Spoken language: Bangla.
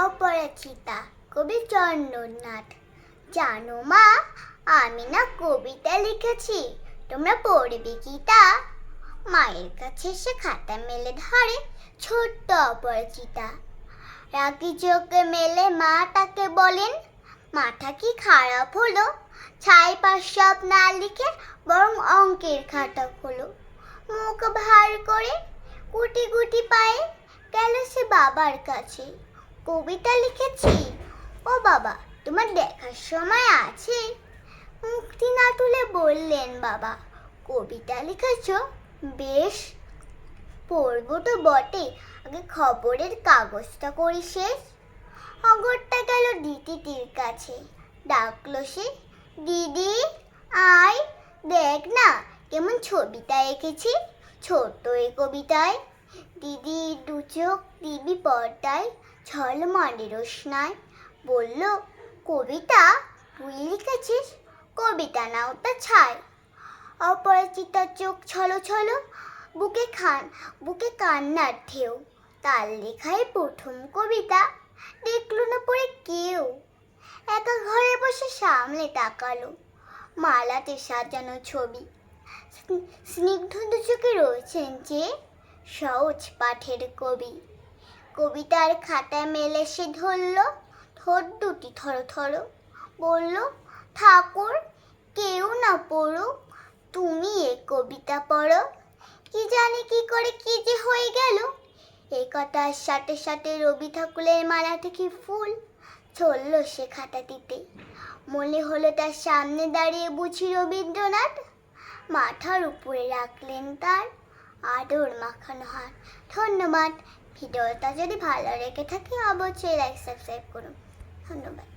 অপরাজিতা, কবি চন্দ্রনাথ। জানো মা, আমি না কবিতা লিখেছি, তোমরা পড়বে কি তা? মায়ের কাছে সে খাতা মেলে ধরে, ছোট্ট অপরাজিতা। রাগি চোখে মেলে মা তাকে বলেন, মাথা কি খারাপ হলো? ছাই সব না লিখে বরং অঙ্কের খাতা হলো মুখ ভার করে গুটি গুটি পায়ে গেল সে বাবার কাছে। কবিতা লিখেছি। ও বাবা, তোমার দেখার সময় আছে। মুক্তি না তুলে বললেন বাবা, কবিতা লিখেছ? বেশ। পড়ব তো বটে, আগে খবরের কাগজটা করি শেষ। অগরটা গেল দিদিটির কাছে। ডাকলো সে, দিদি, আয়, দেখ না, কেমন ছবিটা এঁকেছি, ছোট্ট এই কবিতায়। দিদি দু চোখ, দিবি পর্দায় ঝলমলে রোশনায় বলল, কবিতা, তুই লিখেছিস? কবিতা না ওটা ছাই অপরিচিতার চোখ ছলো ছলো, বুকে খান, বুকে কান্নার ঢেউ। তার লেখায় প্রথম কবিতা, দেখল না পড়ে কেউ। একা ঘরে বসে সামলে তাকালো, মালাতে সাজানো ছবি। স্নিগ্ধ চোখে রয়েছেন যে সহজ পাঠের কবি। কবিতার খাতায় মেলে সে ধরল ঠোঁট দুটি থর থর বলল, ঠাকুর, কেউ না পড়ো তুমি এ কবিতা পড়ো। কি জানি কি করে কি যে হয়ে গেল। এই কথার সাথে সাথে রবি ঠাকুরের মালা থেকে ফুল চলল সে খাতাটিতে। মনে হলো তার সামনে দাঁড়িয়ে বুঝি রবীন্দ্রনাথ। মাথার উপরে রাখলেন তার আদর মাখানো হাত। ধন্যবাদ ভিডিওটা যদি ভালো লেগে থাকে অবশ্যই লাইক সাবস্ক্রাইব করুন। ধন্যবাদ।